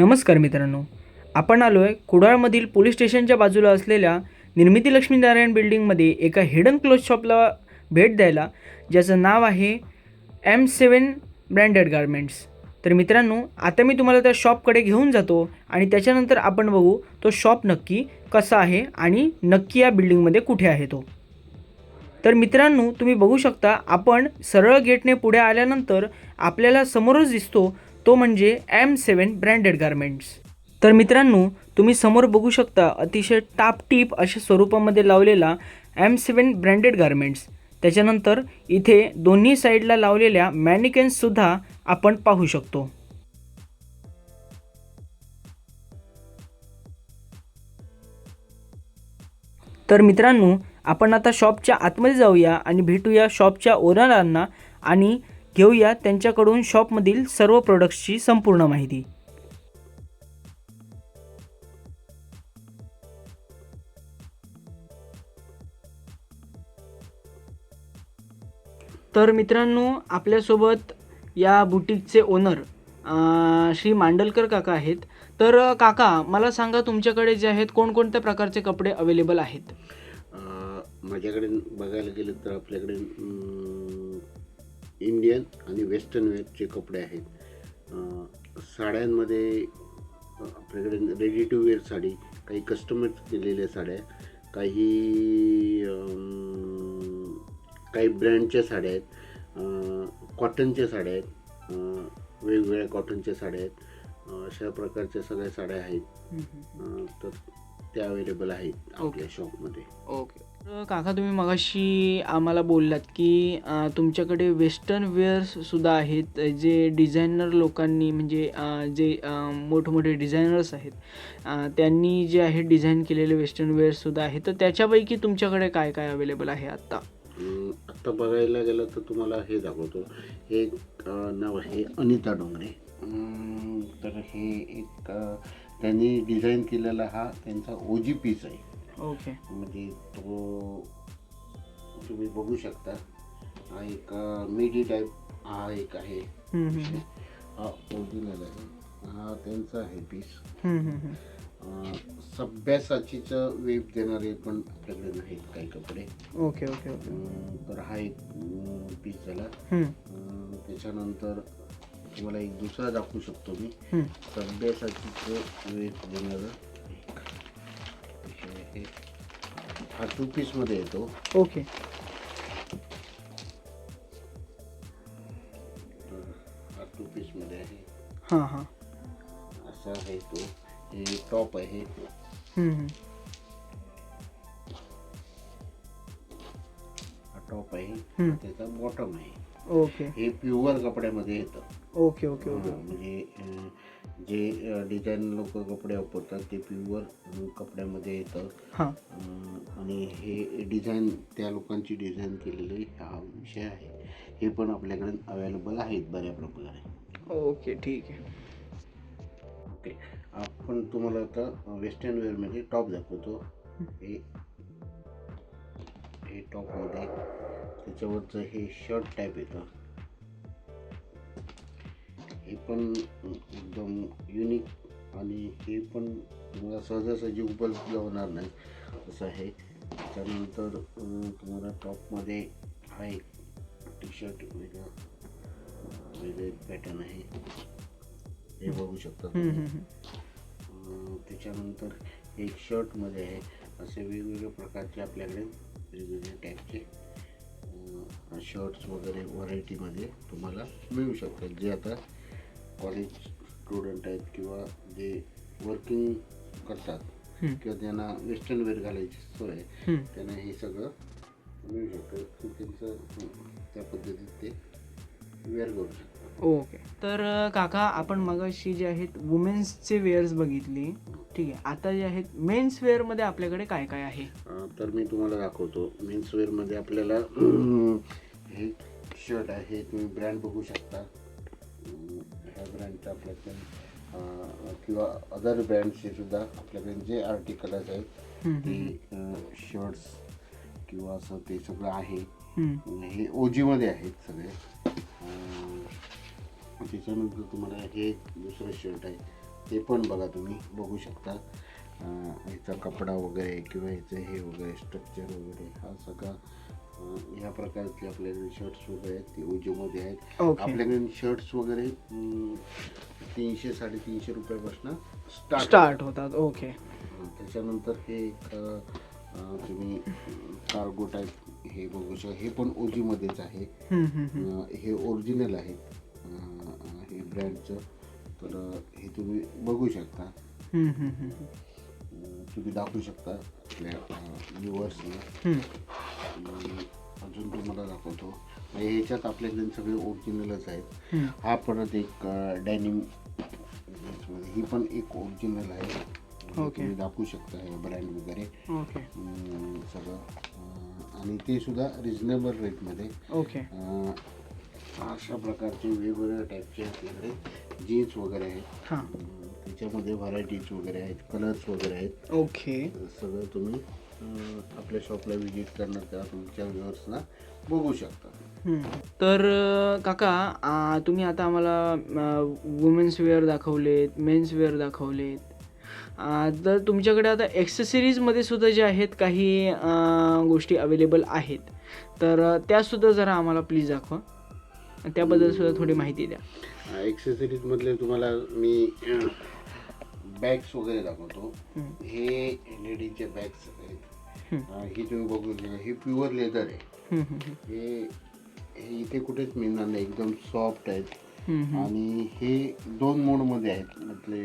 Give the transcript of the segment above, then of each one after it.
नमस्कार मित्रांनो. आपण आलो आहे कुडाळमधील पोलीस स्टेशनच्या बाजूला असलेल्या निर्मिती लक्ष्मीनारायण बिल्डिंगमध्ये एका हिडन क्लोथ शॉपला भेट द्यायला ज्याचं नाव आहे एम सेवन ब्रँडेड गारमेंट्स तर मित्रांनो आता मी तुम्हाला त्या शॉपकडे घेऊन जातो आणि त्याच्यानंतर आपण बघू तो शॉप नक्की कसा आहे आणि नक्की या बिल्डिंगमध्ये कुठे आहे तो. तर मित्रांनो तुम्ही बघू शकता आपण सरळ गेटने पुढे आल्यानंतर आपल्याला समोरच दिसतो तो म्हणजे एम सेवन ब्रँडेड गारमेंट्स तर मित्रांनो तुम्ही समोर बघू शकता अतिशय टापटीप अशा स्वरूपामध्ये लावलेला एम सेवन ब्रँडेड गारमेंट्स त्याच्यानंतर इथे दोन्ही साईडला लावलेल्या मॅनिकेन्ससुद्धा आपण पाहू शकतो. तर मित्रांनो आपण आता शॉपच्या आतमध्ये जाऊया आणि भेटूया शॉपच्या ओनरांना आणि घेऊया त्यांच्याकडून शॉपमधील सर्व प्रोडक्ट्सची संपूर्ण माहिती. तर मित्रांनो आपल्यासोबत या बुटीकचे ओनर श्री मांडलकर काका आहेत. तर काका मला सांगा तुमच्याकडे जे आहेत कोणकोणत्या प्रकारचे कपडे अवेलेबल आहेत? माझ्याकडे बघायला गेलं तर आपल्याकडे इंडियन आणि वेस्टर्न वेअरचे कपडे आहेत. साड्यांमध्ये आपल्याकडे रेडी टू वेअर साडी काही कस्टमाइज केलेल्या साड्या काही काही ब्रँडच्या साड्या आहेत. कॉटनच्या साड्या आहेत. वेगवेगळ्या कॉटनच्या साड्या आहेत. अशा प्रकारच्या सगळ्या साड्या आहेत. तर त्या अवेलेबल आहेत आपल्या शॉपमध्ये ओके तर काका तुम्ही मगाशी आम्हाला बोललात की तुमच्याकडे वेस्टर्न वेअर्स सुद्धा आहेत जे डिझायनर लोकांनी म्हणजे जे मोठमोठे डिझायनर्स आहेत त्यांनी जे आहे डिझाईन केलेले वेस्टर्न वेअर्स सुद्धा आहेत. तर त्याच्यापैकी तुमच्याकडे काय काय अवेलेबल आहे आत्ता? आत्ता बघायला गेलं तर तुम्हाला हे दाखवतो. हे नाव आहे अनिता डोंगरे. तर हे एक त्यांनी डिझाईन केलेला हा त्यांचा ओजी पीस आहे. ओके. म्हणजे तो तुम्ही बघू शकता. हा एक मिडी टाईप हा एक आहे. हा ओरिजिनल आहे. हा त्यांचा आहे पीस सभ्यासाचीच वेब देणारे पण आपल्याकडे नाहीत काही कपडे. ओके ओके तर हा एक पीस झाला. त्याच्यानंतर तुम्हाला एक दुसरा दाखवू शकतो मी. सभ्यासाचीचं वेब देणारं हे टू पीसमध्ये येतो. ओके हा टू पीसमध्ये आहे. हां हां. असा आहे तो. हे टॉप आहे. हम्म, हम्म. हा टॉप आहे. हम्म. त्याचा बॉटम आहे. ओके. हे प्युअर कपड्यामध्ये येतं. Okay okay okay. म्हणजे जे डिझाईन लोक कपडे वापरतात ते प्युअर कपड्यामध्ये येतं. हां. आणि हे डिझाईन त्या लोकांची डिझाईन केलेली हा विषय आहे. हे पण आपल्याकडे अवेलेबल आहेत बऱ्या प्रकारे. ओके ठीक आहे. ओके. आपण तुम्हाला आता वेस्टर्न वेअरमध्ये टॉप दाखवतो. हे हे टॉपमध्ये त्याच्यावरचं हे शर्ट टाईप येतं हे पण एकदम युनिक आणि हे पण तुम्हाला सहजासहजी उपलब्ध होणार नाही. असं आहे. त्यानंतर तुम्हाला टॉपमध्ये हा एक टी शर्ट वेगळा वेगळे पॅटर्न आहे. हे बघू शकता त्याच्यानंतर एक शर्टमध्ये आहे. असे वेगवेगळ्या प्रकारचे आपल्याकडे वेगवेगळे टाईपचे शर्ट्स वगैरे व्हरायटीमध्ये तुम्हाला मिळू शकतात जे आता कॉलेज स्टुडंट आहेत किंवा जे वर्किंग करतात. किंवा ज्यांना वेस्टर्न वेअर घालायची सोय. त्यांना हे सगळं मिळू शकतं त्यांचं त्या पद्धतीत ते वेअर करू शकतात ओके. तर काका आपण मगाशी जे आहेत वुमेन्सचे वेअर्स बघितली. ठीक आहे. आता जे आहेत मेन्स वेअरमध्ये आपल्याकडे काय काय आहे? तर मी तुम्हाला दाखवतो. मेन्स वेअरमध्ये आपल्याला हे शर्ट आहे. तुम्ही ब्रँड बघू शकता. ह्या ब्रँडचं आपल्याकडे किंवा अदर ब्रँडचे सुद्धा आपल्याकडे जे आर्टिकल्स आहेत ते शर्ट्स किंवा असं ते सगळं आहे. हे ओजीमध्ये आहेत सगळे. त्याच्यानंतर तुम्हाला हे एक दुसरं शर्ट आहे. ते पण बघा तुम्ही बघू शकता. अं, ह्याचा कपडा वगैरे किंवा ह्याचं हे वगैरे स्ट्रक्चर वगैरे हा सगळा ह्या प्रकारचे आपल्याकडे शर्ट्स वगैरे आहेत. ते ओजोमध्ये आहेत. आपल्याकडे शर्ट्स वगैरे तीनशे साडेतीनशे रुपयापासून स्टार्ट स्टार्ट होतात. ओके त्याच्यानंतर हे एक तुम्ही कार्गो टाईप हे बघू शकता. हे पण ओजीमध्येच आहे. हे ओरिजिनल आहे. ब्रँडचं तर हे तुम्ही बघू शकता. हम्म, हम्म, हम्म, अं, तुम्ही दाखवू शकता आपल्या. अजून तुम्हाला दाखवतो. म्हणजे ह्याच्यात आपल्याकडे सगळे ओरिजिनलच आहेत. हम्म. हा परत एक डॅनिम ही पण एक ओरिजिनल आहे. ओके. तुम्ही दाखवू शकता हे ब्रँड वगैरे. ओके अं, सगळं अं, आणि ते सुद्धा रिजनेबल रेटमध्ये ओके अशा प्रकारचे वेगवेगळ्या टाईपचे आपल्याकडे जीन्स वगैरे आहेत. हां. त्याच्यामध्ये व्हरायटीज वगैरे आहेत कलर्स वगैरे आहेत. ओके. सगळं तुम्ही आपल्या शॉपला व्हिजिट करणार त्या तुमच्या व्ह्युअर्सना बघू शकता. तर काका तुम्ही आता आम्हाला वुमेन्स वेअर दाखवलेत मेन्स वेअर दाखवलेत. तर तुमच्याकडे आता एक्सेसरीजमध्ये सुद्धा जे आहेत काही गोष्टी अवेलेबल आहेत. तर त्यासुद्धा जरा आम्हाला प्लीज दाखवा. त्याबद्दल सुद्धा थोडी माहिती द्या. एक्सेसरीज मधले तुम्हाला मी बॅग्स वगैरे दाखवतो. हे लेडीजचे बॅग्स आहेत. ही तुम्ही बघू शकता हे प्युअर लेदर आहे. हे इथे कुठेच मिळणार नाही. एकदम सॉफ्ट आहेत. आणि हे दोन मोडमध्ये आहेत. म्हटले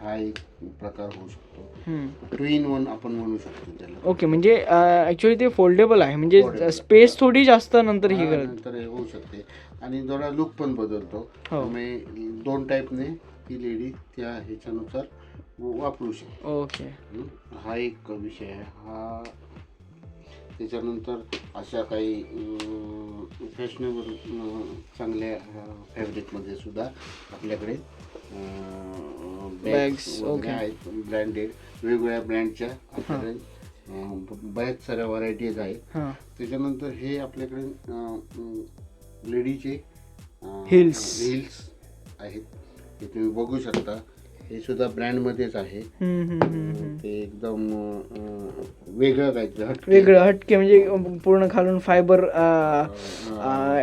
हा एक प्रकार होऊ शकतो. टू इन वन आपण म्हणू शकतो त्याला. ओके म्हणजे ॲक्च्युली ते फोल्डेबल आहे. म्हणजे. स्पेस थोडी जास्त नंतर हे होऊ शकते. आणि थोडा लुक पण बदलतो. हो. त्यामुळे दोन टाईपने ती लेडी त्या ह्याच्यानुसार वापरू शकते. ओके. हं? हा एक विषय आहे. हा त्याच्यानंतर अशा काही फॅशनेबल चांगल्या फॅब्रिकमध्ये सुद्धा आपल्याकडे बॅग्स वगैरे. आहेत. ब्रँडेड वेगवेगळ्या ब्रँडच्या आपल्याकडे बऱ्याच साऱ्या व्हरायटीज आहेत. हां. त्याच्यानंतर हे आपल्याकडे लेडीचे Heels. हिल्स आहेत. हे तुम्ही बघू शकता. हे सुद्धा ब्रँडमध्येच आहे. हम्म, हम्म, हम्म, हम्म. ते एकदम अं, वेगळं काहीतरी हटके. वेगळं हटके म्हणजे पूर्ण खालून फायबर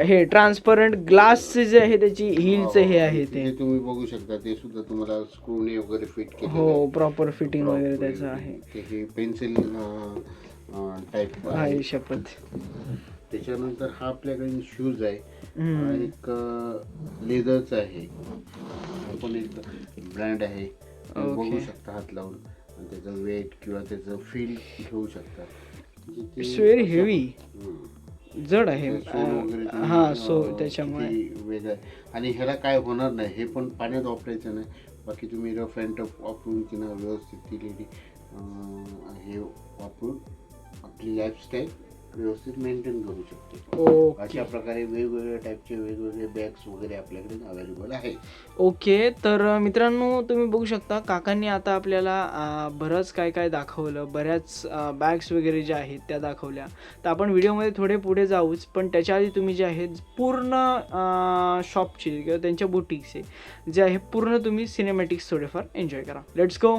हे ट्रान्सपरंट ग्लासचे जे आहे त्याची हिलचं हे आहे ते. तुम्ही बघू शकता ते सुद्धा तुम्हाला स्क्रूने वगैरे फिट केलेलं हो. प्रॉपर फिटिंग वगैरे त्याचं आहे. ते हे पेन्सिल टाईप आहे. शपथ. त्याच्यानंतर हा आपल्याकडे शूज आहे. हा एक लेदरचा आहे. हा पण एक ब्रँड आहे. बघू. शकता हात लावून. आणि त्याचं वेट किंवा त्याचं फील घेऊ शकता. It's very heavy. जड आहे. हा सो त्याच्यामुळे. वेगळं आहे. आणि ह्याला काय होणार नाही. हे पण पाण्यात वापरायचं नाही. बाकी तुम्ही रफ अँड टफ वापरून तिनं व्यवस्थित ती लेडी हे वापरून आपली लाईफस्टाईल व्यवस्थित मेंटेन करू शकते. अशा प्रकारे वेगवेगळ्या टाईपचे वेगवेगळे बॅग्स वगैरे आपल्याकडे अवेलेबल आहेत. ओके तर मित्रांनो तुम्ही बघू शकता काकांनी आता आपल्याला बरंच काय काय दाखवलं बऱ्याच बॅग्स वगैरे ज्या आहेत त्या दाखवल्या. तर आपण व्हिडिओमध्ये थोडे पुढे जाऊच पण त्याच्या आधी तुम्ही जे आहेत पूर्ण शॉपचे किंवा त्यांच्या बुटिक्सचे जे आहे पूर्ण तुम्ही सिनेमॅटिक्स थोडेफार एन्जॉय करा. लेट्स गो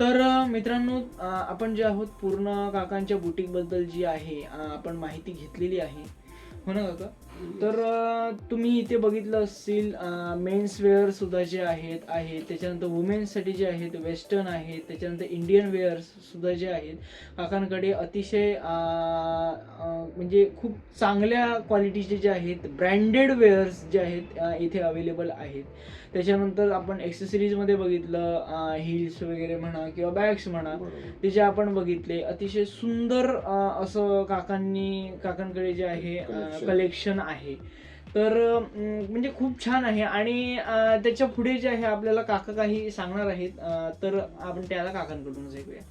तर मित्रांनो आपण जे आहोत पूर्ण काकांच्या बुटीकबद्दल जी आहे आपण माहिती घेतलेली आहे. हो ना काका? तर तुम्ही इथे बघितलं असतील मेन्स वेअर सुद्धा जे आहेत आहेत त्याच्यानंतर वुमेन्ससाठी जे आहेत वेस्टर्न आहेत त्याच्यानंतर इंडियन वेअर सुद्धा जे आहेत काकांकडे अतिशय म्हणजे खूप चांगल्या क्वालिटीचे जे आहेत ब्रँडेड वेअर्स जे आहेत इथे अवेलेबल आहेत त्याच्यानंतर आपण एक्सेसरीजमध्ये बघितलं हिल्स वगैरे म्हणा किंवा बॅग्स म्हणा ते जे आपण बघितले अतिशय सुंदर असं काकांनी काकांकडे जे आहे. कलेक्शन आहे. तर म्हणजे खूप छान आहे आणि त्याच्या पुढे जे आहे आपल्याला काका काही सांगणार आहेत तर आपण त्याला काकांकडूनच ऐकूया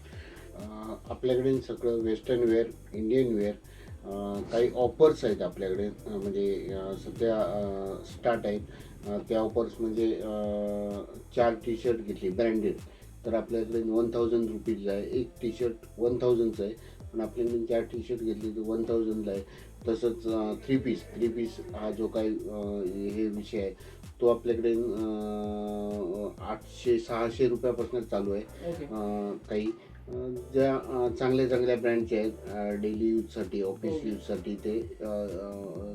आपल्याकडे सगळं वेस्टर्न वेअर इंडियन वेअर काही ऑफर्स आहेत आपल्याकडे म्हणजे सध्या स्टार्ट आहेत. त्या ऑफर्स म्हणजे चार टी शर्ट घेतली ब्रँडेड तर आपल्याकडे वन थाउजंड रुपीज आहे एक टी शर्ट वन थाउजंडचं आहे. पण आपल्याकडे चार टी शर्ट घेतली तर वन थाउजंडला आहे. तसंच थ्री पीस थ्री पीस हा जो काही हे विषय आहे तो आपल्याकडे आठशे सहाशे रुपयापासून चालू आहे. काही ज्या चांगल्या चांगल्या ब्रँडच्या आहेत डेली यूजसाठी ऑफिस. यूजसाठी ते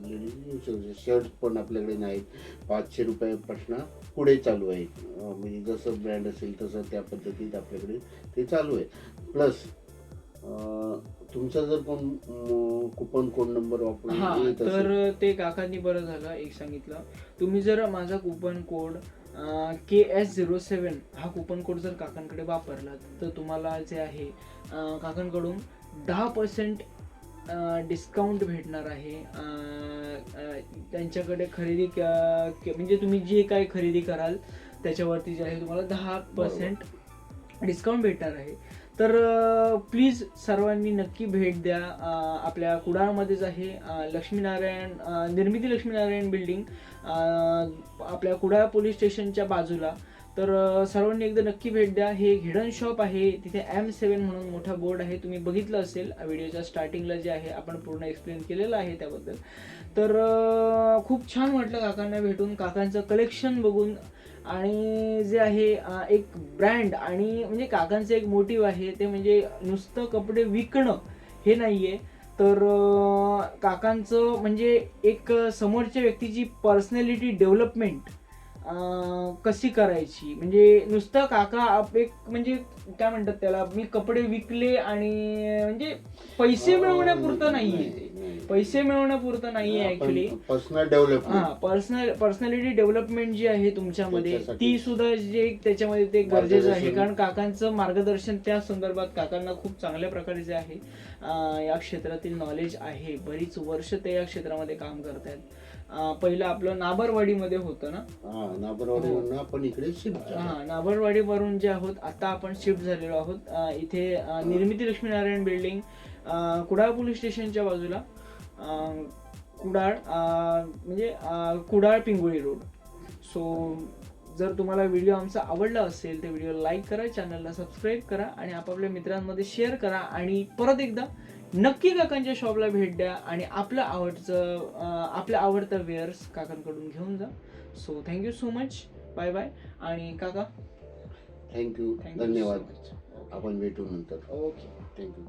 लेडीज यूज शर्ट पण आपल्याकडे नाहीत. पाचशे रुपयापासून पुढे चालू आहेत. म्हणजे जसं ब्रँड असेल तसं त्या पद्धतीत आपल्याकडे ते चालू आहे प्लस तुमचा जर कोण कुपन कोड नंबर वापरून तर ते काकांनी बरं झालं एक सांगितलं. तुम्ही जर माझा coupon code K S zero seven हा कुपन कोड जर काकांकडे वापरला तर तुम्हाला जे आहे काकांकडून दहा पर्सेंट डिस्काउंट भेटणार आहे. त्यांच्याकडे खरेदी म्हणजे तुम्ही जे काही खरेदी कराल त्याच्यावरती जे आहे तुम्हाला दहा पर्सेंट डिस्काउंट भेटणार आहे. तर प्लीज सर्वांनी नक्की भेट द्या. आपल्या कुडाळमध्येच आहे लक्ष्मीनारायण निर्मिती लक्ष्मीनारायण बिल्डिंग आपल्या कुडाळ पोलीस स्टेशनच्या बाजूला. तर सर्वांनी एकदा नक्की भेट द्या. हे हिडन शॉप आहे. तिथे एम सेवन म्हणून मोठा बोर्ड आहे. तुम्ही बघितलं असेल व्हिडिओच्या स्टार्टिंगला जे आहे आपण पूर्ण एक्सप्लेन केलेलं आहे त्याबद्दल. तर खूप छान वाटलं काकांना भेटून. काकांचं कलेक्शन बघून. आणि जे आहे एक ब्रँड आणि म्हणजे काकांचं एक मोटिव आहे ते म्हणजे नुसतं कपडे विकणं हे नाही आहे तर काकांचं म्हणजे एक समोरच्या व्यक्तीची पर्सनॅलिटी डेव्हलपमेंट कशी करायची? म्हणजे नुसतं काका एक म्हणजे काय म्हणतात त्याला मी कपडे विकले आणि म्हणजे पैसे मिळवण्यापुरतं नाहीये ते. पैसे मिळवण्यापुरतं नाहीये ऍक्च्युली पर्सनल हा डेव्हलपमेंट पर्सनल पर्सनॅलिटी डेव्हलपमेंट जी आहे तुमच्यामध्ये ती सुद्धा जे त्याच्यामध्ये ते गरजेचं आहे. कारण काकांचं मार्गदर्शन त्या संदर्भात काकांना खूप चांगल्या प्रकारे जे आहे या क्षेत्रातील नॉलेज आहे. बरीच वर्ष ते या क्षेत्रामध्ये काम करतायत. पहिलं आपलं नाबरवाडीमध्ये होतं ना? हा नाबरवाडीवरून आपण इकडे शिफ्ट हा नाबरवाडीवरून जे आहोत आता आपण शिफ्ट झालेलो आहोत. अं, इथे अं, निर्मिती लक्ष्मीनारायण बिल्डिंग अं, कुडाळ पोलीस स्टेशनच्या बाजूला. अं, कुडाळ अं, म्हणजे अं, कुडाळ पिंगुळी रोड. सो जर तुम्हाला व्हिडिओ आमचा आवडला असेल तर व्हिडिओ लाईक करा चॅनलला सबस्क्राईब करा आणि आपापल्या मित्रांमध्ये शेअर करा आणि परत एकदा नक्की काकांच्या शॉपला भेट द्या आणि आपलं आवडचं अं, आपल्या आवडतं वेअर्स काकांकडून घेऊन जा. So thank you so much bye bye आणि काका? थँक्यू धन्यवाद. आपण भेटू नंतर. Okay thank you